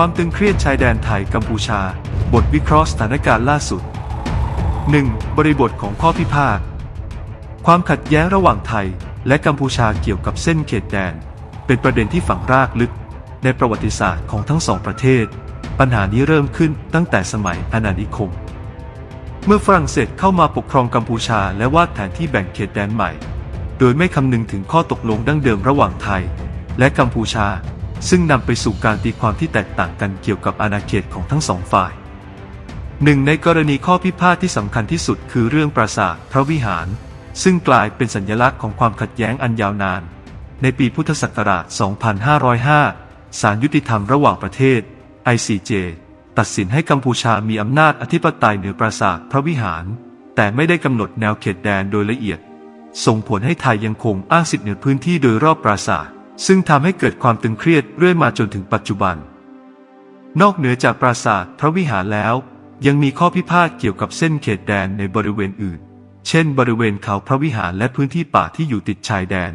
ความตึงเครียดชายแดนไทยกัมพูชา บทวิเคราะห์สถานการณ์ล่าสุด 1. บริบทของข้อพิพาท ความขัดแย้งระหว่างไทย และกัมพูชาเกี่ยวกับเส้นเขตแดน เป็นประเด็นที่ฝังรากลึก ในประวัติศาสตร์ของทั้งสองประเทศ ปัญหานี้เริ่มขึ้นตั้งแต่สมัยอาณานิคม เมื่อฝรั่งเศสเข้ามาปกครองกัมพูชาและวาดแผนที่แบ่งเขตแดนใหม่ โดยไม่คำนึงถึงข้อตกลงดั้งเดิมระหว่างไทย และกัมพูชา ซึ่งนำไปสู่การตีความที่แตกต่างกันเกี่ยวกับอาณาเขตของทั้งสองฝ่ายหนึ่งในกรณีข้อพิพาทที่สำคัญที่สุดคือเรื่องปราสาทพระวิหาร ซึ่งกลายเป็นสัญลักษณ์ของความขัดแย้งอันยาวนาน ในปีพุทธศักราช 2505 ศาลยุติธรรมระหว่างประเทศ ICJ ตัดสินให้กัมพูชามีอำนาจอธิปไตยเหนือปราสาทพระวิหาร แต่ไม่ได้กำหนดแนวเขตแดนโดยละเอียด ส่งผลให้ไทยยังคงอ้างสิทธิเหนือพื้นที่โดยรอบปราสาท ซึ่งทำให้เกิดความตึงเครียดเรื่อยมาจนถึงปัจจุบัน นอกเหนือจากปราสาทพระวิหารแล้ว ยังมีข้อพิพาทเกี่ยวกับเส้นเขตแดนในบริเวณอื่น เช่น บริเวณเขาพระวิหารและพื้นที่ป่าที่อยู่ติดชายแดน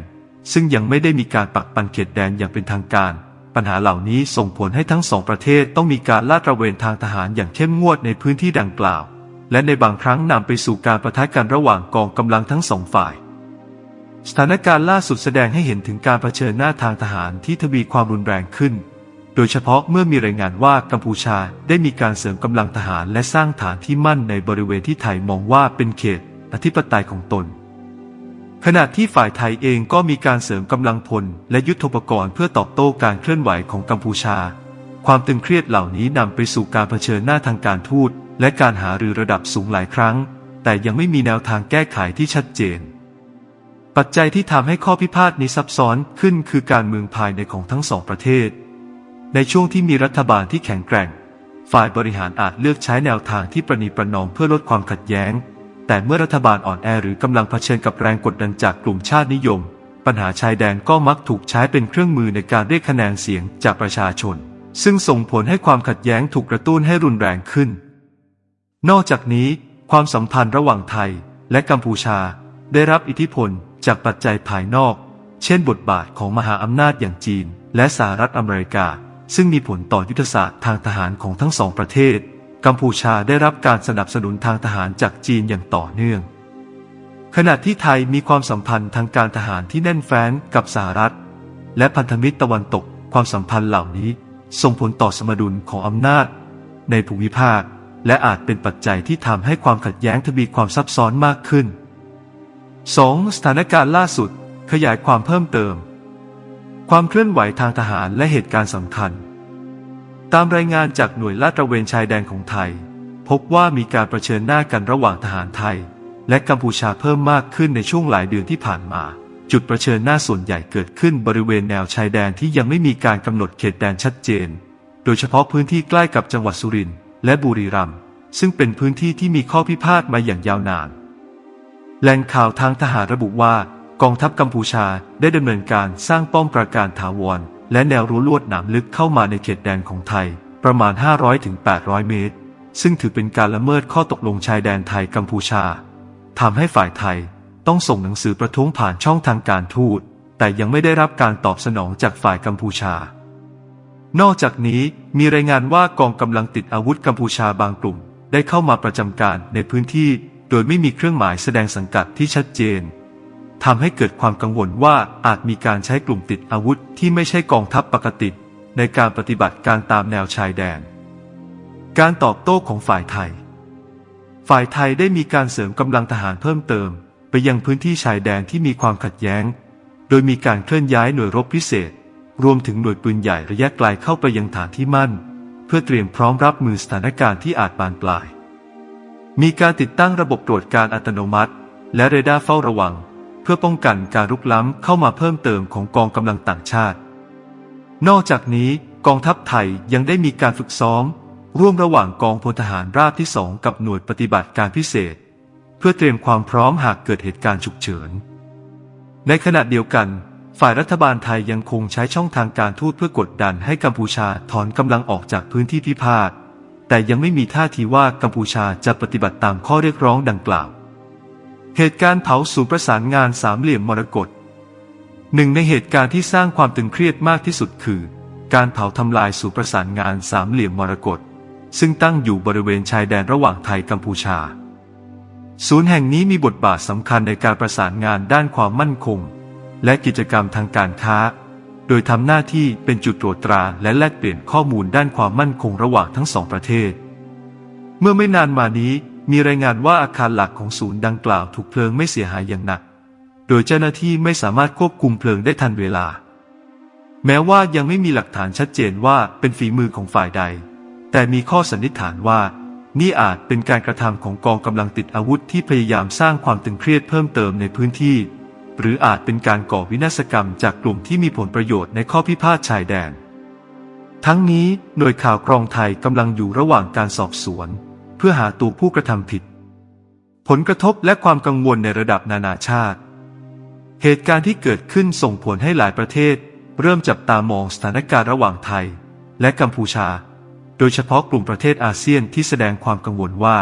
ซึ่งยังไม่ได้มีการปักปันเขตแดนอย่างเป็นทางการ ปัญหาเหล่านี้ส่งผลให้ทั้งสองประเทศต้องมีการลาดตระเวนทางทหารอย่างเข้มงวดในพื้นที่ดังกล่าว และในบางครั้งนำไปสู่การประทะกันระหว่างกองกำลังทั้งสองฝ่าย สถานการณ์ล่าสุดแสดงให้เห็นถึงการเผชิญหน้าทางทหารที่ทวีความรุนแรงขึ้น โดยเฉพาะเมื่อมีรายงานว่ากัมพูชาได้มีการเสริมกำลังทหารและสร้างฐานที่มั่นในบริเวณที่ไทยมองว่าเป็นเขตอธิปไตยของตน ขณะที่ฝ่ายไทยเองก็มีการเสริมกำลังพลและยุทโธปกรณ์เพื่อตอบโต้การเคลื่อนไหวของกัมพูชา ความตึงเครียดเหล่านี้นำไปสู่การเผชิญหน้าทางการทูตและการหารือระดับสูงหลายครั้ง แต่ยังไม่มีแนวทางแก้ไขที่ชัดเจน ปัจจัยที่ทำให้ข้อพิพาทนี้ซับซ้อนขึ้นคือการเมืองภายในของทั้งสองประเทศ ในช่วงที่มีรัฐบาลที่แข็งแกร่ง ฝ่ายบริหารอาจเลือกใช้แนวทางที่ประนีประนอมเพื่อลดความขัดแย้ง แต่เมื่อรัฐบาลอ่อนแอหรือกำลังเผชิญกับแรงกดดันจากกลุ่มชาตินิยม ปัญหาชายแดนก็มักถูกใช้เป็นเครื่องมือในการเรียกคะแนนเสียงจากประชาชน ซึ่งส่งผลให้ความขัดแย้งถูกกระตุ้นให้รุนแรงขึ้น นอกจากนี้ ความสัมพันธ์ระหว่างไทยและกัมพูชาได้รับอิทธิพล จากปัจจัยภายนอก เช่นบทบาทของมหาอำนาจอย่างจีน และสหรัฐอเมริกา ซึ่งมีผลต่อยุทธศาสตร์ทางทหารของทั้งสองประเทศ กัมพูชาได้รับการสนับสนุนทางทหารจากจีนอย่างต่อเนื่อง ขณะที่ไทยมีความสัมพันธ์ทางการทหารที่แน่นแฟ้นกับสหรัฐ และพันธมิตรตะวันตกความสัมพันธ์เหล่านี้ ส่งผลต่อสมดุลของอำนาจ ในภูมิภาค และอาจเป็นปัจจัยที่ทำให้ความขัดแย้งทวีความซับซ้อนมากขึ้น 2. สถานการณ์ล่าสุด ขยายความเพิ่มเติม ความเคลื่อนไหวทางทหารและเหตุการณ์สำคัญ ตามรายงานจากหน่วยลาดตระเวนชายแดนของไทย พบว่ามีการประชิญหน้ากันระหว่างทหารไทย และกัมพูชาเพิ่มมากขึ้นในช่วงหลายเดือนที่ผ่านมาจุดประชิญหน้าส่วนใหญ่เกิดขึ้นบริเวณแนวชายแดนที่ยังไม่มีการกำหนดเขตแดนชัดเจน โดยเฉพาะพื้นที่ใกล้กับจังหวัดสุรินทร์และบุรีรัมย์ ซึ่งเป็นพื้นที่ที่มีข้อพิพาทมาอย่างยาวนาน แหล่งข่าวทางทหารระบุว่ากองทัพกัมพูชาได้ดำเนินการสร้างป้อมปราการถาวร และแนวรั้วลวดหนามลึกเข้ามาในเขตแดนของไทย ประมาณ 500-800 เมตร ซึ่งถือเป็นการละเมิดข้อตกลงชายแดนไทยกัมพูชาทำให้ฝ่ายไทยต้องส่งหนังสือประท้วงผ่านช่องทางการทูต แต่ยังไม่ได้รับการตอบสนองจากฝ่ายกัมพูชา นอกจากนี้มีรายงานว่ากองกำลังติดอาวุธกัมพูชาบางกลุ่ม ได้เข้ามาประจำการในพื้นที่ โดยไม่มีเครื่องหมายแสดงสังกัดที่ชัดเจนทำให้เกิดความกังวลว่าอาจมีการใช้กลุ่มติดอาวุธที่ไม่ใช่กองทัพปกติ ในการปฏิบัติการตามแนวชายแดน การตอบโต้ของฝ่ายไทย ฝ่ายไทยได้มีการเสริมกำลังทหารเพิ่มเติม ไปยังพื้นที่ชายแดนที่มีความขัดแย้ง โดยมีการเคลื่อนย้ายหน่วยรบพิเศษ รวมถึงหน่วยปืนใหญ่ระยะไกลเข้าไปยังฐานที่มั่น เพื่อเตรียมพร้อมรับมือสถานการณ์ที่อาจบานปลาย มีการติดตั้งระบบตรวจการอัตโนมัติ และเรดาร์เฝ้าระวัง เพื่อป้องกันการรุกล้ำเข้ามาเพิ่มเติมของกองกำลังต่างชาติ นอกจากนี้กองทัพไทยยังได้มีการฝึกซ้อม ร่วมระหว่างกองพลทหารราบที่สองกับหน่วยปฏิบัติการพิเศษ เพื่อเตรียมความพร้อมหากเกิดเหตุการณ์ฉุกเฉิน ในขณะเดียวกัน ฝ่ายรัฐบาลไทยยังคงใช้ช่องทางการทูตเพื่อกดดันให้กัมพูชาถอนกำลังออกจากพื้นที่พิพาท แต่ยังไม่มีท่าทีว่ากัมพูชาจะปฏิบัติตามข้อเรียกร้องดังกล่าว เหตุการณ์เผาศูนย์ประสานงานสามเหลี่ยมมรกตหนึ่งในเหตุการณ์ที่สร้างความตึงเครียดมากที่สุดคือ การเผาทำลายสู่ประสานงานสามเหลี่ยมมรกตซึ่งตั้งอยู่บริเวณชายแดนระหว่างไทยกัมพูชา ศูนย์แห่งนี้มีบทบาทสำคัญในการประสานงานด้านความมั่นคง และกิจกรรมทางการค้า ดยทำหน้าที่เป็นจุดตรวจตราและแลกเปลี่ยนข้อมูลด้านความมั่นคงระหว่างทั้งสองประเทศ เมื่อไม่นานมานี้มีรายงานว่าอาคารหลักของศูนย์ดังกล่าวถูกเพลิงไม่เสียหายอย่างหนัก โดยเจ้าหน้าที่ไม่สามารถควบคุมเพลิงได้ทันเวลา แม้ว่ายังไม่มีหลักฐานชัดเจนว่าเป็นฝีมือของฝ่ายใด แต่มีข้อสันนิษฐานว่า นี่อาจเป็นการกระทำของกองกำลังติดอาวุธที่พยายามสร้างความตึงเครียดเพิ่มเติมในพื้นที่ หรืออาจเป็นการก่อวินาศกรรมจากกลุ่มที่มีผลประโยชน์ในข้อพิพาทชายแดน ทั้งนี้หน่วยข่าวกรองไทยกำลังอยู่ระหว่างการสอบสวน เพื่อหาตัวผู้กระทำผิด ผลกระทบและความกังวลในระดับนานาชาติ เหตุการณ์ที่เกิดขึ้นส่งผลให้หลายประเทศ เริ่มจับตามองสถานการณ์ระหว่างไทย และกัมพูชา โดยเฉพาะกลุ่มประเทศอาเซียนที่แสดงความกังวลว่า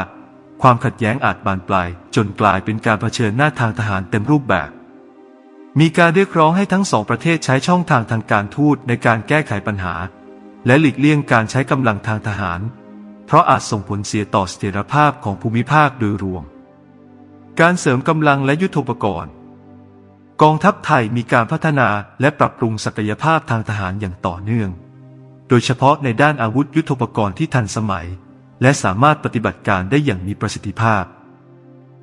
ความขัดแย้งอาจบานปลายจนกลายเป็นการเผชิญหน้าทางทหารเต็มรูปแบบ มีการเรียกร้องให้ทั้งสองประเทศใช้ช่องทางทางการทูตในการแก้ไขปัญหา และหลีกเลี่ยงการใช้กำลังทางทหาร เพราะอาจส่งผลเสียต่อเสถียรภาพของภูมิภาคโดยรวม การเสริมกำลังและยุทโธปกรณ์ กองทัพไทยมีการพัฒนาและปรับปรุงศักยภาพทางทหารอย่างต่อเนื่อง โดยเฉพาะในด้านอาวุธยุทโธปกรณ์ที่ทันสมัย และสามารถปฏิบัติการได้อย่างมีประสิทธิภาพ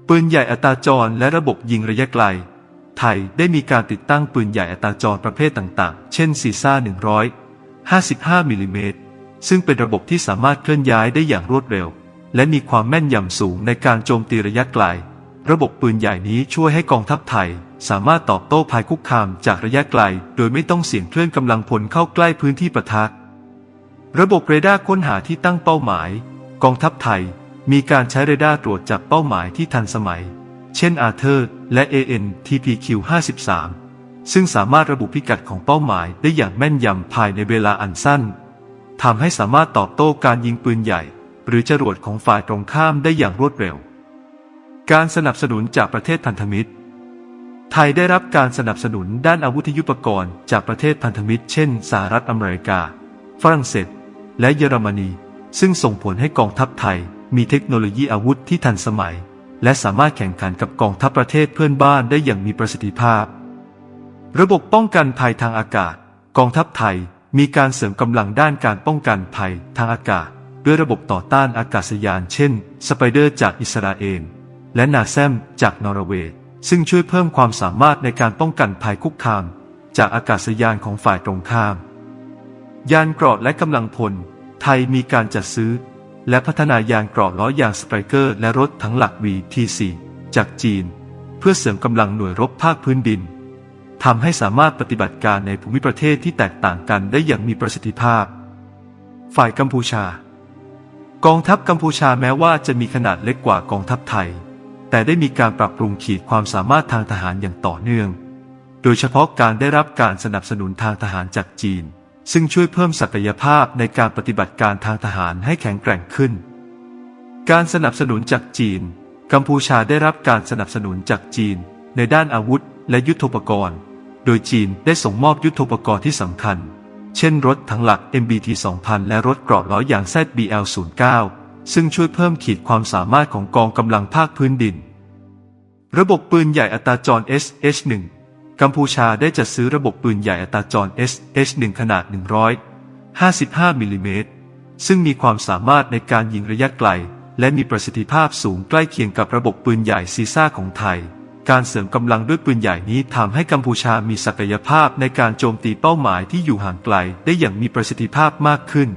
ปืนใหญ่อัตราจรและระบบยิงระยะไกล ไทยได้มีการติดตั้งปืนใหญ่อัตราจรประเภทต่างๆ เช่นซีซ่า 155มิลลิเมตร ซึ่งเป็นระบบที่สามารถเคลื่อนย้ายได้อย่างรวดเร็ว และมีความแม่นยำสูงในการโจมตีระยะไกล ระบบปืนใหญ่นี้ช่วยให้กองทัพไทย สามารถตอบโต้ภัยคุกคามจากระยะไกล โดยไม่ต้องเสี่ยงเคลื่อนกำลังพลเข้าใกล้พื้นที่ปะทะ ระบบเรดาร์ค้นหาที่ตั้งเป้าหมาย กองทัพไทย มีการใช้เรดาร์ตรวจจับเป้าหมายที่ทันสมัย เช่นอาเธอร์และ AN-TPQ 53 ซึ่งสามารถระบุพิกัดของเป้าหมายได้อย่างแม่นยำภายในเวลาอันสั้นทำให้สามารถตอบโต้การยิงปืนใหญ่ หรือจรวดของฝ่ายตรงข้ามได้อย่างรวดเร็ว การสนับสนุนจากประเทศพันธมิตร ไทยได้รับการสนับสนุนด้านอาวุธยุปกรณ์จากประเทศพันธมิตร เช่น สหรัฐอเมริกา ฝรั่งเศส และเยอรมนี ซึ่งส่งผลให้กองทัพไทยมีเทคโนโลยีอาวุธที่ทันสมัย และสามารถแข่งขันกับกองทัพประเทศเพื่อนบ้านได้อย่างมีประสิทธิภาพ ระบบป้องกันภัยทางอากาศ กองทัพไทยมีการเสริมกำลังด้านการป้องกันภัยทางอากาศ ด้วยระบบต่อต้านอากาศยานเช่นสไปเดอร์จากอิสราเอลและนาแซมจากนอร์เวย์ ซึ่งช่วยเพิ่มความสามารถในการป้องกันภัยคุกคาม จากอากาศยานของฝ่ายตรงข้าม ยานเกราะและกำลังพล ไทยมีการจัดซื้อ และพัฒนายานเกราะล้อยางสไตรเกอร์ และรถถังหลัก VT4 จากจีน เพื่อเสริมกำลังหน่วยรบภาคพื้นดินทำให้สามารถปฏิบัติการในภูมิประเทศที่แตกต่างกันได้อย่างมีประสิทธิภาพ ฝ่ายกัมพูชา กองทัพกัมพูชาแม้ว่าจะมีขนาดเล็กกว่ากองทัพไทย แต่ได้มีการปรับปรุงขีดความสามารถทางทหารอย่างต่อเนื่อง โดยเฉพาะการได้รับการสนับสนุนทางทหารจากจีน ซึ่งช่วยเพิ่มศักยภาพในการปฏิบัติการทางทหารให้แข็งแกร่งขึ้น การสนับสนุนจากจีน กัมพูชาได้รับการสนับสนุนจากจีน ในด้านอาวุธและยุทโธปกรณ์ โดยจีนได้ส่งมอบยุทโธปกรณ์ที่สำคัญ เช่นรถถังหลัก MBT 2000 และรถเกราะล้อยาง ZBL 09 ซึ่งช่วยเพิ่มขีดความสามารถของกองกำลังภาคพื้นดิน ระบบปืนใหญ่อัตราจร SH1 กัมพูชาได้จัดซื้อระบบปืนใหญ่อัตราจร SH1 ขนาด 155 มิลลิเมตร ซึ่งมีความสามารถในการยิงระยะไกล และมีประสิทธิภาพสูงใกล้เคียงกับระบบปืนใหญ่ซีซ่าของไทย การเสริมกำลังด้วยปืนใหญ่นี้ทำให้กัมพูชามีศักยภาพในการโจมตีเป้าหมายที่อยู่ห่างไกลได้อย่างมีประสิทธิภาพมากขึ้น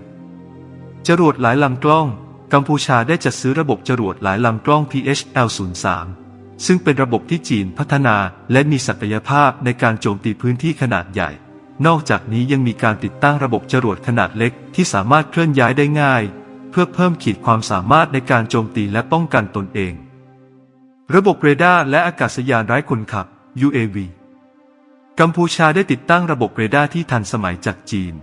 จรวดหลายลำกล้อง กัมพูชาได้จัดซื้อระบบจรวดหลายลำกล้อง PHL-03 ซึ่งเป็นระบบที่จีนพัฒนาและมีศักยภาพในการโจมตีพื้นที่ขนาดใหญ่ นอกจากนี้ยังมีการติดตั้งระบบจรวดขนาดเล็กที่สามารถเคลื่อนย้ายได้ง่าย เพื่อเพิ่มขีดความสามารถในการโจมตีและป้องกันตนเอง ระบบเรดาร์และอากาศยานไร้คนขับ UAV กัมพูชาได้ติดตั้งระบบเรดาร์ที่ทันสมัยจากจีน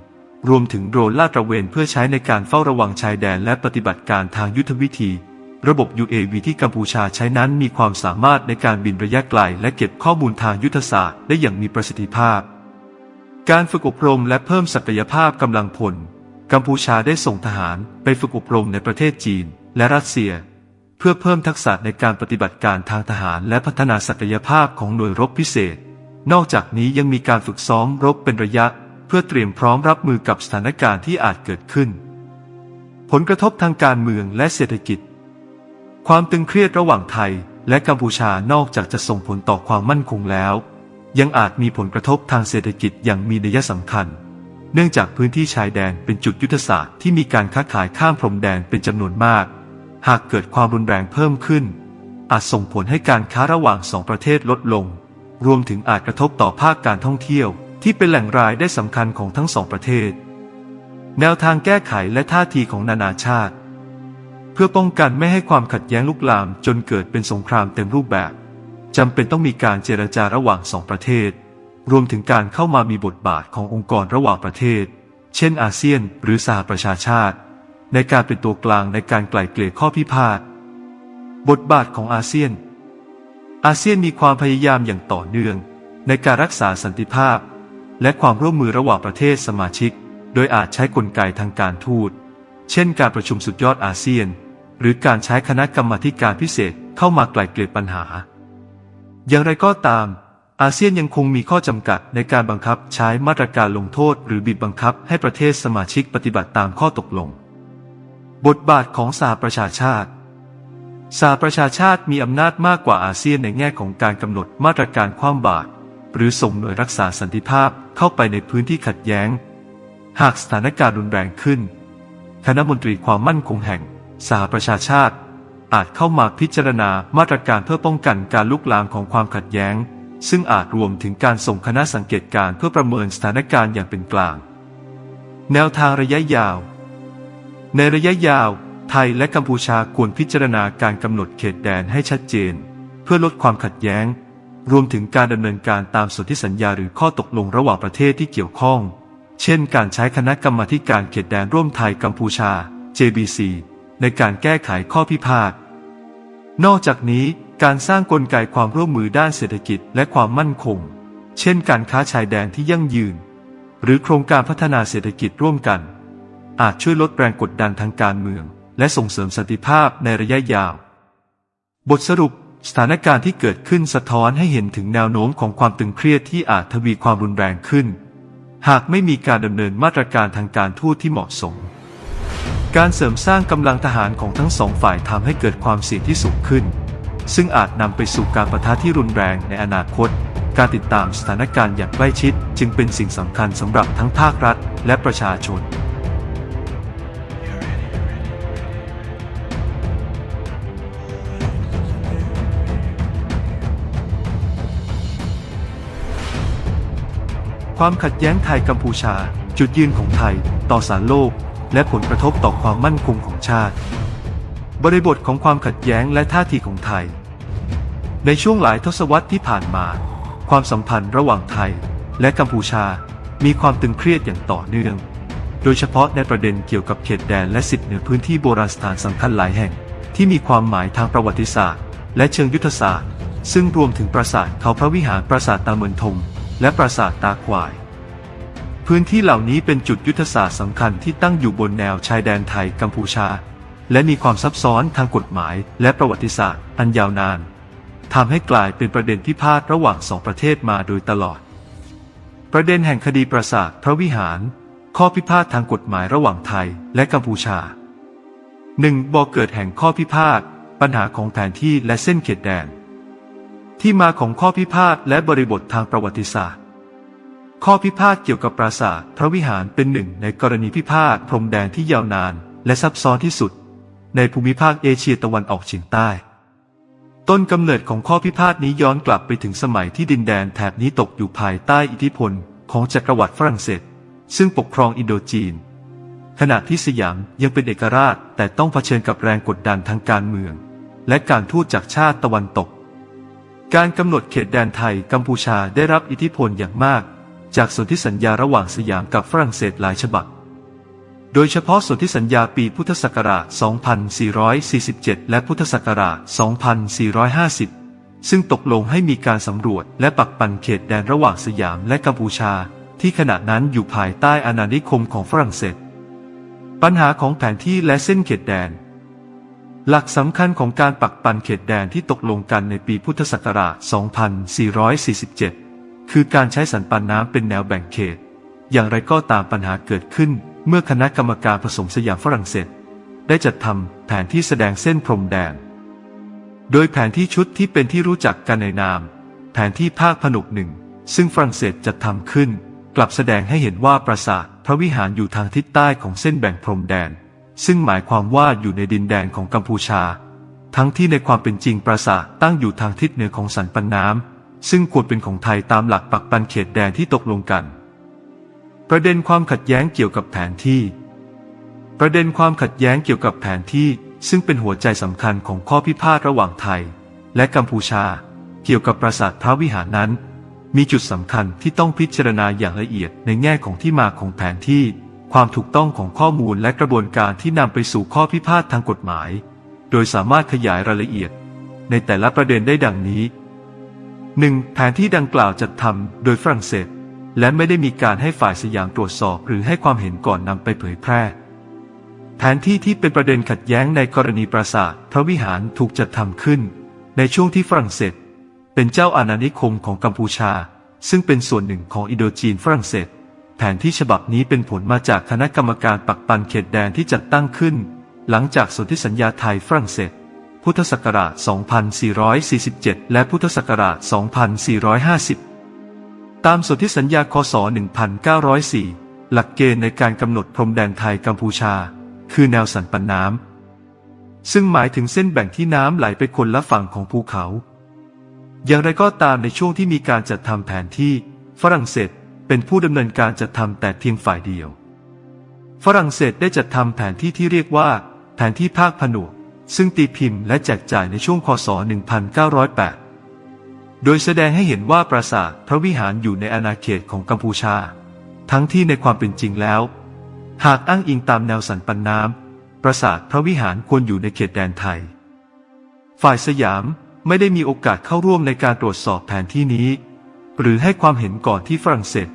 รวมถึงโดรนลาดตระเวนเพื่อใช้ในการเฝ้าระวังชายแดนและปฏิบัติการทางยุทธวิธี ระบบ UAV ที่กัมพูชาใช้นั้นมีความสามารถในการบินระยะไกล และเก็บข้อมูลทางยุทธศาสตร์ได้อย่างมีประสิทธิภาพ การฝึกอบรมและเพิ่มศักยภาพกำลังพล กัมพูชาได้ส่งทหารไปฝึกอบรมในประเทศจีน และรัสเซีย เพื่อเพิ่มทักษะในการปฏิบัติการทางทหารและพัฒนาศักยภาพของหน่วยรบพิเศษ นอกจากนี้ยังมีการฝึกซ้อมรบเป็นระยะ เพื่อเตรียมพร้อมรับมือกับสถานการณ์ที่อาจเกิดขึ้น ผลกระทบทางการเมืองและเศรษฐกิจ ความตึงเครียดระหว่างไทยและกัมพูชานอกจากจะส่งผลต่อความมั่นคงแล้ว ยังอาจมีผลกระทบทางเศรษฐกิจอย่างมีนัยสำคัญ เนื่องจากพื้นที่ชายแดนเป็นจุดยุทธศาสตร์ที่มีการค้าขายข้ามพรมแดนเป็นจำนวนมาก หากเกิดความรุนแรงเพิ่มขึ้น อาจส่งผลให้การค้าระหว่างสองประเทศลดลง รวมถึงอาจกระทบต่อภาคการท่องเที่ยวที่เป็นแหล่งรายได้สำคัญของทั้งสองประเทศ แนวทางแก้ไขและท่าทีของนานาชาติ พื่อป้องกันไม่ให้ความขัดแย้งลุกลามจนเกิดเป็นสงครามเต็มรูปแบบจำเป็นต้องมีการเจรจาระหว่างสองประเทศ รวมถึงการเข้ามามีบทบาทขององค์กรระหว่างประเทศ เช่น อาเซียน หรือสหประชาชาติ ในการเป็นตัวกลางในการไกล่เกลี่ยข้อพิพาทบทบาทของอาเซียน อาเซียนมีความพยายามอย่างต่อเนื่อง ในการรักษาสันติภาพ และความร่วมมือระหว่างประเทศสมาชิก โดยอาจใช้กลไกทางการทูต เช่น การประชุมสุดยอดอาเซียน หรือการใช้คณะกรรมธิการพิเศษเข้ามาไกล่เกลี่ยปัญหา อย่างไรก็ตาม อาเซียนยังคงมีข้อจำกัดในการบังคับใช้มาตรการลงโทษ หรือบีบบังคับให้ประเทศสมาชิกปฏิบัติตามข้อตกลง บทบาทของสหประชาชาติสหประชาชาติมีอำนาจมากกว่าอาเซียนในแง่ของการกำหนดมาตรการคว่ำบาตรหรือส่งหน่วยรักษาสันติภาพเข้าไปในพื้นที่ขัดแย้ง หากสถานการณ์รุนแรงขึ้น คณะมนตรีความมั่นคงแห่ง สหประชาชาติ อาจเข้ามาพิจารณามาตรการเพื่อป้องกันการลุกลามของความขัดแย้ง ซึ่งอาจรวมถึงการส่งคณะสังเกตการณ์เพื่อประเมินสถานการณ์อย่างเป็นกลาง แนวทางระยะยาว ในระยะยาว ไทยและกัมพูชาควรพิจารณาการกำหนดเขตแดนให้ชัดเจน เพื่อลดความขัดแย้ง รวมถึงการดำเนินการตามสนธิสัญญาหรือข้อตกลงระหว่างประเทศที่เกี่ยวข้อง เช่น การใช้คณะกรรมาการเขตแดนร่วมไทยกัมพูชา JBC ในการแก้ไขข้อพิพาท นอกจากนี้การสร้างกลไกความร่วมมือด้านเศรษฐกิจและความมั่นคง เช่นการค้าชายแดนที่ยั่งยืน หรือโครงการพัฒนาเศรษฐกิจร่วมกัน อาจช่วยลดแรงกดดันทางการเมือง และส่งเสริมสันติภาพในระยะยาว บทสรุปสถานการณ์ที่เกิดขึ้นสะท้อนให้เห็นถึงแนวโน้มของความตึงเครียดที่อาจทวีความรุนแรงขึ้น หากไม่มีการดำเนินมาตรการทางการทูตที่เหมาะสม การเสริมสร้างกำลังทหารของทั้งสองฝ่ายทำให้เกิดความเสี่ยงที่สูงขึ้น ซึ่งอาจนำไปสู่การประทะที่รุนแรงในอนาคต การติดตามสถานการณ์อย่างใกล้ชิด จึงเป็นสิ่งสำคัญสำหรับทั้งภาครัฐและประชาชนความขัดแย้งไทยกัมพูชา จุดยืนของไทย ต่อสารโลก และผลกระทบต่อความมั่นคงของชาติ บริบทของความขัดแย้งและท่าทีของไทย ในช่วงหลายทศวรรษที่ผ่านมา ความสัมพันธ์ระหว่างไทยและกัมพูชา มีความตึงเครียดอย่างต่อเนื่อง โดยเฉพาะในประเด็นเกี่ยวกับเขตแดนและสิทธิเหนือพื้นที่โบราณสถานสำคัญหลายแห่ง ที่มีความหมายทางประวัติศาสตร์ และเชิงยุทธศาสตร์ ซึ่งรวมถึงปราสาทเขาพระวิหารปราสาทตาเมือนทมและปราสาทตาควาย พื้นที่เหล่านี้เป็นจุดยุทธศาสตร์สำคัญที่ตั้งอยู่บนแนวชายแดนไทยกัมพูชา และมีความซับซ้อนทางกฎหมายและประวัติศาสตร์อันยาวนานทำให้กลายเป็นประเด็นพิพาทระหว่างสองประเทศมาโดยตลอด ประเด็นแห่งคดีปราสาทพระวิหาร ข้อพิพาททางกฎหมายระหว่างไทยและกัมพูชา 1. บ่อเกิดแห่งข้อพิพาทปัญหาของแผนที่และเส้นเขตแดน ที่มาของข้อพิพาทและบริบททางประวัติศาสตร์ ข้อพิพาทเกี่ยวกับปราสาทพระวิหารเป็นหนึ่งในกรณีพิพาทพรมแดนที่ยาวนานและซับซ้อนที่สุด ในภูมิภาคเอเชียตะวันออกเฉียงใต้ ต้นกำเนิดของข้อพิพาทนี้ย้อนกลับไปถึงสมัยที่ดินแดนแถบนี้ตกอยู่ภายใต้อิทธิพลของจักรวรรดิฝรั่งเศส ซึ่งปกครองอินโดจีน ขณะที่สยามยังเป็นเอกราชแต่ต้องเผชิญกับแรงกดดันทางการเมือง และการทูตจากชาติตะวันตก การกำหนดเขตแดนไทยกัมพูชาได้รับอิทธิพลอย่างมาก จากสนธิสัญญาระหว่างสยามกับฝรั่งเศสหลายฉบับ โดยเฉพาะสนธิสัญญาปีพุทธศักราช 2447 และพุทธศักราช 2450 ซึ่งตกลงให้มีการสำรวจและปักปันเขตแดนระหว่างสยามและกัมพูชา ที่ขณะนั้นอยู่ภายใต้อาณานิคมของฝรั่งเศส ปัญหาของแผนที่และเส้นเขตแดนหลักสำคัญของการปักปันเขตแดนที่ตกลงกันในปีพุทธศักราช 2447 คือการใช้สันปันน้ำเป็นแนวแบ่งเขต อย่างไรก็ตามปัญหาเกิดขึ้น เมื่อคณะกรรมการผสมสยามฝรั่งเศส ได้จัดทำแผนที่แสดงเส้นพรมแดน โดยแผนที่ชุดที่เป็นที่รู้จักกันในนาม แผนที่ภาคผนกหนึ่ง ซึ่งฝรั่งเศสจัดทำขึ้น กลับแสดงให้เห็นว่าปราสาทพระวิหารอยู่ทางทิศใต้ของเส้นแบ่งพรมแดน ซึ่งหมายความว่าอยู่ในดินแดนของกัมพูชา ทั้งที่ในความเป็นจริงปราสาทตั้งอยู่ทางทิศเหนือของสันปันน้ำ ซึ่งควรเป็นของไทยตามหลักปักปันเขตแดนที่ตกลงกัน ประเด็นความขัดแย้งเกี่ยวกับแผนที่ ประเด็นความขัดแย้งเกี่ยวกับแผนที่ซึ่งเป็นหัวใจสำคัญของข้อพิพาทระหว่างไทย และกัมพูชา เกี่ยวกับปราสาทพระวิหารนั้น มีจุดสำคัญที่ต้องพิจารณาอย่างละเอียดในแง่ของที่มาของแผนที่ ความถูกต้องของข้อมูลและกระบวนการที่นำไปสู่ข้อพิพาททางกฎหมาย โดยสามารถขยายรายละเอียด ในแต่ละประเด็นได้ดังนี้ 1. แผนที่ดังกล่าวจัดทำโดยฝรั่งเศส และไม่ได้มีการให้ฝ่ายสยามตรวจสอบหรือให้ความเห็นก่อนนำไปเผยแพร่ แผนที่ที่เป็นประเด็นขัดแย้งในกรณีปราสาทพระวิหารถูกจัดทำขึ้น ในช่วงที่ฝรั่งเศส เป็นเจ้าอาณานิคมของกัมพูชา ซึ่งเป็นส่วนหนึ่งของอินโดจีนฝรั่งเศส แผนที่ฉบับนี้เป็นผลมาจากคณะกรรมการปักปันเขตแดนที่จัดตั้งขึ้น หลังจากสนธิสัญญาไทยฝรั่งเศส พุทธศักราช 2447 และพุทธศักราช 2450 ตามสนธิสัญญาคศ 1904 หลักเกณฑ์ในการกำหนดพรมแดนไทยกัมพูชา คือแนวสันปันน้ำ ซึ่งหมายถึงเส้นแบ่งที่น้ำไหลไปคนละฝั่งของภูเขา อย่างไรก็ตามในช่วงที่มีการจัดทำแผนที่ ฝรั่งเศสเป็นผู้ดำเนินการจัดทำแต่เพียงฝ่ายเดียว ฝรั่งเศสได้จัดทำแผนที่ที่เรียกว่า แผนที่ภาคผนวก ซึ่งตีพิมพ์และแจกจ่ายในช่วงคศ 1908 โดยแสดงให้เห็นว่าปราสาทพระวิหารอยู่ในอาณาเขตของกัมพูชา ทั้งที่ในความเป็นจริงแล้ว หากอ้างอิงตามแนวสันปันน้ำปราสาทพระวิหารควรอยู่ในเขตแดนไทย ฝ่ายสยามไม่ได้มีโอกาสเข้าร่วมในการตรวจสอบแผนที่นี้ หรือให้ความเห็นก่อนที่ฝรั่งเศส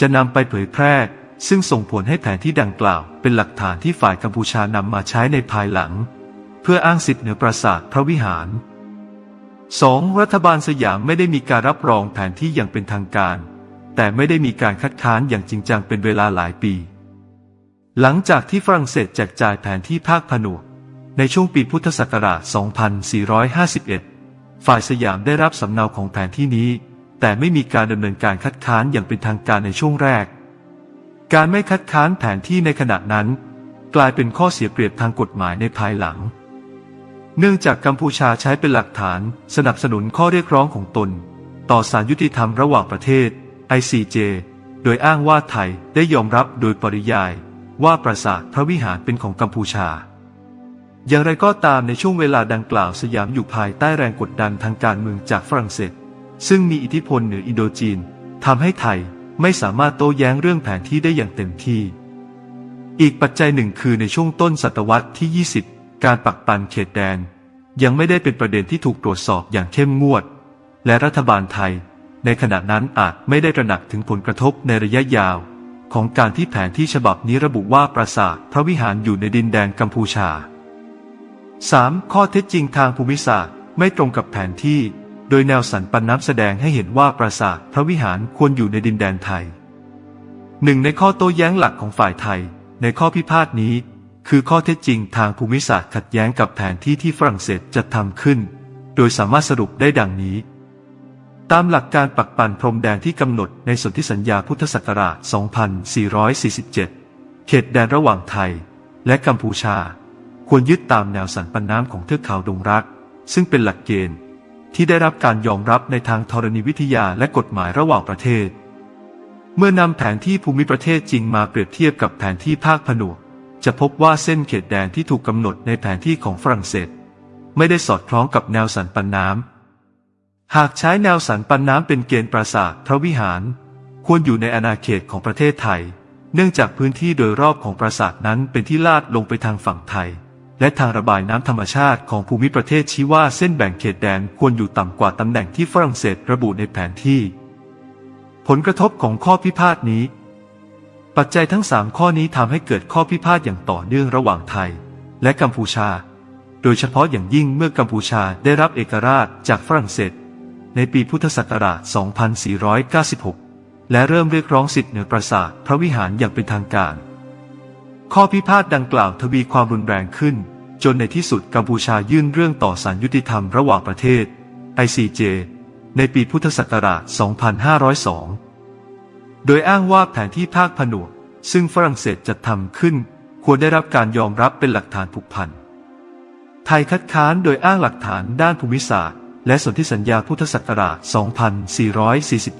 จะนำไปเผยแพร่ซึ่งส่งผลให้แผนที่ดังกล่าว เป็นหลักฐานที่ฝ่ายกัมพูชานำมาใช้ในภายหลัง เพื่ออ้างสิทธิเหนือปราสาทพระวิหาร 2. รัฐบาลสยามไม่ได้มีการรับรองแผนที่อย่างเป็นทางการ แต่ไม่ได้มีการคัดค้านอย่างจริงจังเป็นเวลาหลายปี หลังจากที่ฝรั่งเศสแจกจ่ายแผนที่ภาคผนวก ในช่วงปีพุทธศักราช 2451 ฝ่ายสยามได้รับสำเนาของแผนที่นี้ แต่ไม่มีการดำเนินการคัดค้านอย่างเป็นทางการในช่วงแรก การไม่คัดค้านแผนที่ในขณะนั้น กลายเป็นข้อเสียเปรียบทางกฎหมายในภายหลัง เนื่องจากกัมพูชาใช้เป็นหลักฐานสนับสนุนข้อเรียกร้องของตน ต่อศาลยุติธรรมระหว่างประเทศ ICJ โดยอ้างว่าไทยได้ยอมรับโดยปริยาย ว่าปราสาทพระวิหารเป็นของกัมพูชา อย่างไรก็ตามในช่วงเวลาดังกล่าวสยามอยู่ภายใต้แรงกดดันทางการเมืองจากฝรั่งเศส ซึ่งมีอิทธิพลเหนืออินโดจีนทำให้ไทยไม่สามารถโต้แย้งเรื่องแผนที่ได้อย่างเต็มที่ อีกปัจจัยหนึ่งคือในช่วงต้นศตวรรษที่ 20 การปักปันเขตแดน ยังไม่ได้เป็นประเด็นที่ถูกตรวจสอบอย่างเข้มงวด และรัฐบาลไทย ในขณะนั้นอาจไม่ได้ตระหนักถึงผลกระทบในระยะยาว ของการที่แผนที่ฉบับนี้ระบุว่าปราสาทพระวิหารอยู่ในดินแดนกัมพูชา 3. ข้อเท็จจริงทางภูมิศาสตร์ไม่ตรงกับแผนที่ โดยแนวสันปันน้ำแสดงให้เห็นว่าปราสาทพระวิหารควรอยู่ในดินแดนไทยหนึ่งในข้อโต้แย้งหลักของฝ่ายไทย ในข้อพิพาทนี้ คือข้อเท็จจริงทางภูมิศาสตร์ขัดแย้งกับแผนที่ที่ฝรั่งเศสจัดทำขึ้น โดยสามารถสรุปได้ดังนี้ ตามหลักการปักปันพรมแดนที่กำหนดในสนธิสัญญาพุทธศักราช 2447 เขตแดนระหว่างไทย และกัมพูชา ควรยึดตามแนวสันปันน้ำของเทือกเขาดงรัก ซึ่งเป็นหลักเกณฑ์ ที่ได้รับการยอมรับในทางธรณีวิทยาและกฎหมายระหว่างประเทศ เมื่อนำแผนที่ภูมิประเทศจริงมาเปรียบเทียบกับแผนที่ภาคผนวก จะพบว่าเส้นเขตแดนที่ถูกกำหนดในแผนที่ของฝรั่งเศส ไม่ได้สอดคล้องกับแนวสันปันน้ำ หากใช้แนวสันปันน้ำเป็นเกณฑ์ปราสาทพระวิหาร ควรอยู่ในอาณาเขตของประเทศไทย เนื่องจากพื้นที่โดยรอบของปราสาทนั้นเป็นที่ลาดลงไปทางฝั่งไทย และทางระบายน้ำธรรมชาติของภูมิประเทศชี้ว่าเส้นแบ่งเขตแดนควรอยู่ต่ำกว่าตำแหน่งที่ฝรั่งเศสระบุในแผนที่ ผลกระทบของข้อพิพาทนี้ ปัจจัยทั้งสามข้อนี้ทำให้เกิดข้อพิพาทอย่างต่อเนื่องระหว่างไทย และกัมพูชา โดยเฉพาะอย่างยิ่งเมื่อกัมพูชาได้รับเอกราชจากฝรั่งเศส ในปีพุทธศักราช 2496 และเริ่มเรียกร้องสิทธิเหนือปราสาทพระวิหารอย่างเป็นทางการ ข้อพิพาทดังกล่าวทวีความรุนแรงขึ้น จนในที่สุดกัมพูชายื่นเรื่องต่อศาลยุติธรรมระหว่างประเทศ ICJ ในปีพุทธศักราช 2502 โดยอ้างว่าแผนที่ภาคผนวก ซึ่งฝรั่งเศสจัดทำขึ้น ควรได้รับการยอมรับเป็นหลักฐานผูกพัน ไทยคัดค้านโดยอ้างหลักฐานด้านภูมิศาสตร์ และสนธิสัญญาพุทธศักราช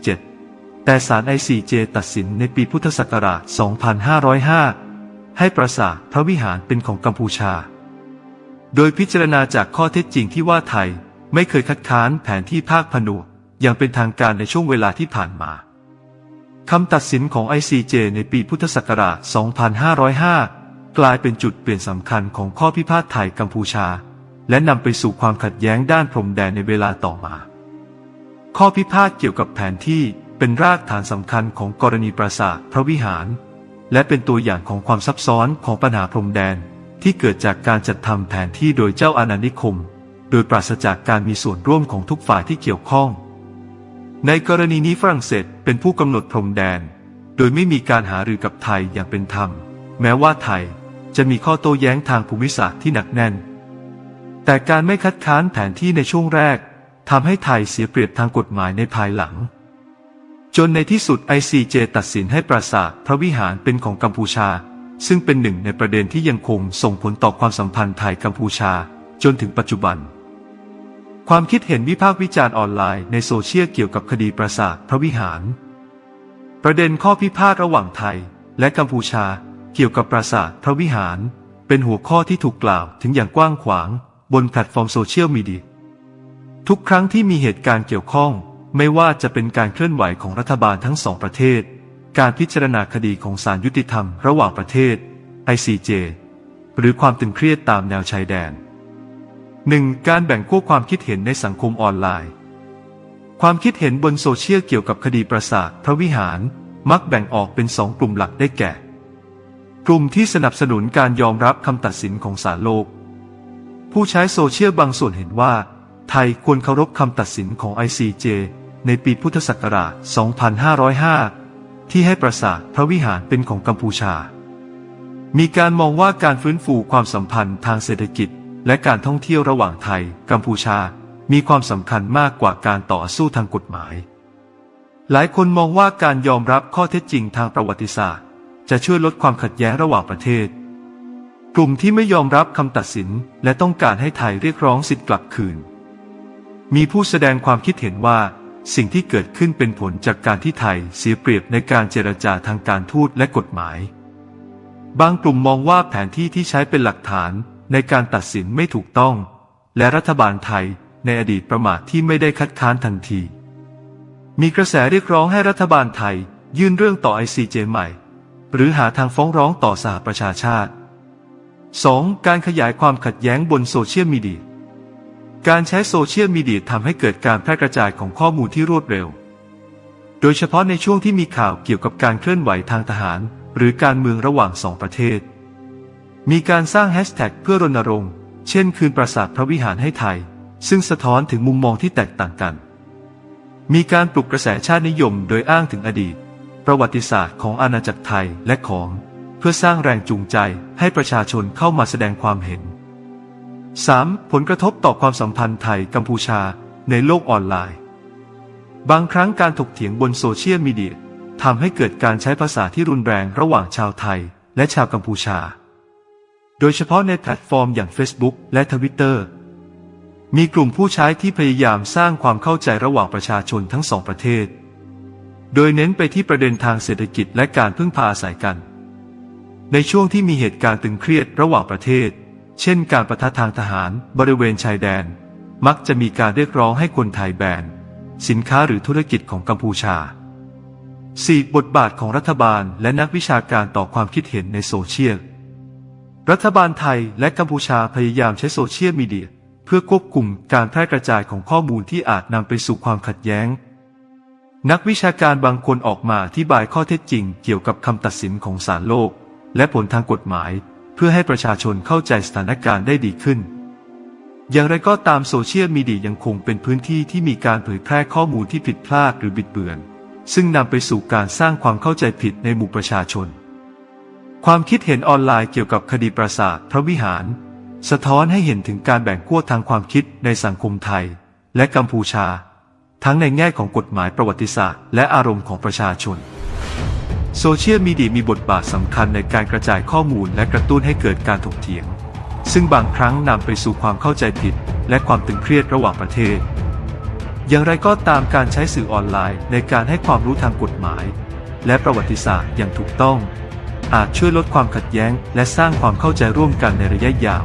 2447 แต่ศาล ICJ ตัดสินในปีพุทธศักราช 2505 ให้ปราสาทพระวิหารเป็นของกัมพูชา โดยพิจารณาจากข้อเท็จจริงที่ว่าไทยไม่เคยคัดค้านแผนที่ภาคผนวกอย่างเป็นทางการในช่วงเวลาที่ผ่านมา คำตัดสินของ ICJ ในปีพุทธศักราช 2505 กลายเป็นจุดเปลี่ยนสำคัญของข้อพิพาทไทยกัมพูชา และนำไปสู่ความขัดแย้งด้านพรมแดนในเวลาต่อมา ข้อพิพาทเกี่ยวกับแผนที่เป็นรากฐานสำคัญของกรณีปราสาทพระวิหาร และเป็นตัวอย่างของความซับซ้อนของปัญหาพรมแดนที่เกิดจากการจัดทำแผนที่โดยเจ้าอาณานิคม โดยปราศจากการมีส่วนร่วมของทุกฝ่ายที่เกี่ยวข้อง ในกรณีนี้ฝรั่งเศสเป็นผู้กำหนดพรมแดน โดยไม่มีการหารือกับไทยอย่างเป็นธรรม แม้ว่าไทยจะมีข้อโต้แย้งทางภูมิศาสตร์ที่หนักแน่น แต่การไม่คัดค้านแผนที่ในช่วงแรกทำให้ไทยเสียเปรียบทางกฎหมายในภายหลัง จนในที่สุด ICJ ตัดสินให้ปราสาทพระวิหารเป็นของกัมพูชา ซึ่งเป็นหนึ่งในประเด็นที่ยังคงส่งผลต่อความสัมพันธ์ไทยกัมพูชา จนถึงปัจจุบัน ความคิดเห็นวิพากษ์วิจารณ์ออนไลน์ในโซเชียลเกี่ยวกับคดีปราสาทพระวิหาร ประเด็นข้อพิพาทระหว่างไทย และกัมพูชาเกี่ยวกับปราสาทพระวิหาร เป็นหัวข้อที่ถูกกล่าวถึงอย่างกว้างขวาง บนแพลตฟอร์มโซเชียลมีเดียทุกครั้งที่มีเหตุการณ์เกี่ยวข้อง ไม่ว่าจะเป็นการเคลื่อนไหวของรัฐบาลทั้งสองประเทศ การพิจารณาคดีของศาลยุติธรรมระหว่างประเทศ ICJ หรือความตึงเครียดตามแนวชายแดน 1. การแบ่งขั้วความคิดเห็นในสังคมออนไลน์ ความคิดเห็นบนโซเชียลเกี่ยวกับคดีปราสาทพระวิหารมักแบ่งออกเป็นสองกลุ่มหลักได้แก่ กลุ่มที่สนับสนุนการยอมรับคำตัดสินของศาลโลก ผู้ใช้โซเชียลบางส่วนเห็นว่า ไทยควรเคารพคำตัดสินของ ICJ ในปีพุทธศักราช 2505 ที่ให้ปราสาทพระวิหารเป็นของกัมพูชา มีการมองว่าการฟื้นฟูความสัมพันธ์ทางเศรษฐกิจ และการท่องเที่ยวระหว่างไทย กัมพูชา มีความสำคัญมากกว่าการต่อสู้ทางกฎหมาย หลายคนมองว่าการยอมรับข้อเท็จจริงทางประวัติศาสตร์ จะช่วยลดความขัดแย้งระหว่างประเทศ กลุ่มที่ไม่ยอมรับคำตัดสินและต้องการให้ไทยเรียกร้องสิทธิ์กลับคืน มีผู้แสดงความคิดเห็นว่าสิ่งที่เกิดขึ้นเป็นผลจากการที่ไทยเสียเปรียบในการเจรจาทางการทูตและกฎหมาย บางกลุ่มมองว่าแผนที่ที่ใช้เป็นหลักฐาน ในการตัดสินไม่ถูกต้อง และรัฐบาลไทยในอดีตประมาทที่ไม่ได้คัดค้านทันที มีกระแสเรียกร้องให้รัฐบาลไทย ยื่นเรื่องต่อ ICJ ใหม่ หรือหาทางฟ้องร้องต่อสหประชาชาติ 2. การขยายความขัดแย้งบนโซเชียลมีเดีย การใช้โซเชียลมีเดียทำให้เกิดการแพร่กระจายของข้อมูลที่รวดเร็ว โดยเฉพาะในช่วงที่มีข่าวเกี่ยวกับการเคลื่อนไหวทางทหาร หรือการเมืองระหว่างสองประเทศ มีการสร้างแฮชแท็กเพื่อรณรงค์ เช่นคืนปราสาทพระวิหารให้ไทย ซึ่งสะท้อนถึงมุมมองที่แตกต่างกัน มีการปลุกกระแสชาตินิยมโดยอ้างถึงอดีต ประวัติศาสตร์ของอาณาจักรไทยและของ เพื่อสร้างแรงจูงใจให้ประชาชนเข้ามาแสดงความเห็น 3. ผลกระทบต่อความสัมพันธ์ไทยกัมพูชาในโลกออนไลน์ บางครั้งการถกเถียงบนโซเชียลมีเดียทำให้เกิดการใช้ภาษาที่รุนแรงระหว่างชาวไทยและชาวกัมพูชา โดยเฉพาะในแพลตฟอร์มอย่าง Facebook และทวิตเตอร์มีกลุ่มผู้ใช้ที่พยายามสร้างความเข้าใจระหว่างประชาชนทั้งสองประเทศ โดยเน้นไปที่ประเด็นทางเศรษฐกิจและการพึ่งพาอาศัยกัน ในช่วงที่มีเหตุการณ์ตึงเครียดระหว่างประเทศ เช่น การประทะทางทหารบริเวณชายแดน มักจะมีการเรียกร้องให้คนไทยแบนสินค้าหรือธุรกิจของกัมพูชา 4. บทบาทของรัฐบาลและนักวิชาการต่อความคิดเห็นในโซเชียล รัฐบาลไทยและกัมพูชาพยายามใช้โซเชียลมีเดีย เพื่อควบคุมการแพร่กระจายของข้อมูลที่อาจนำไปสู่ความขัดแย้ง นักวิชาการบางคนออกมาอธิบายข้อเท็จจริงเกี่ยวกับคำตัดสินของศาลโลก และผลทางกฎหมาย เพื่อให้ประชาชนเข้าใจสถานการณ์ได้ดีขึ้น อย่างไรก็ตามโซเชียลมีเดียยังคงเป็นพื้นที่ที่มีการเผยแพร่ข้อมูลที่ผิดพลาดหรือบิดเบือน ซึ่งนำไปสู่การสร้างความเข้าใจผิดในหมู่ประชาชน ความคิดเห็นออนไลน์เกี่ยวกับคดีปราสาทพระวิหาร สะท้อนให้เห็นถึงการแบ่งขั้วทางความคิดในสังคมไทย และกัมพูชา ทั้งในแง่ของกฎหมายประวัติศาสตร์ และอารมณ์ของประชาชน โซเชียลมีเดียมีบทบาทสำคัญในการกระจายข้อมูลและกระตุ้นให้เกิดการถกเถียง ซึ่งบางครั้งนำไปสู่ความเข้าใจผิด และความตึงเครียดระหว่างประเทศ อย่างไรก็ตามการใช้สื่อออนไลน์ในการให้ความรู้ทางกฎหมาย และประวัติศาสตร์อย่างถูกต้อง อาจช่วยลดความขัดแย้ง และสร้างความเข้าใจร่วมกันในระยะยาว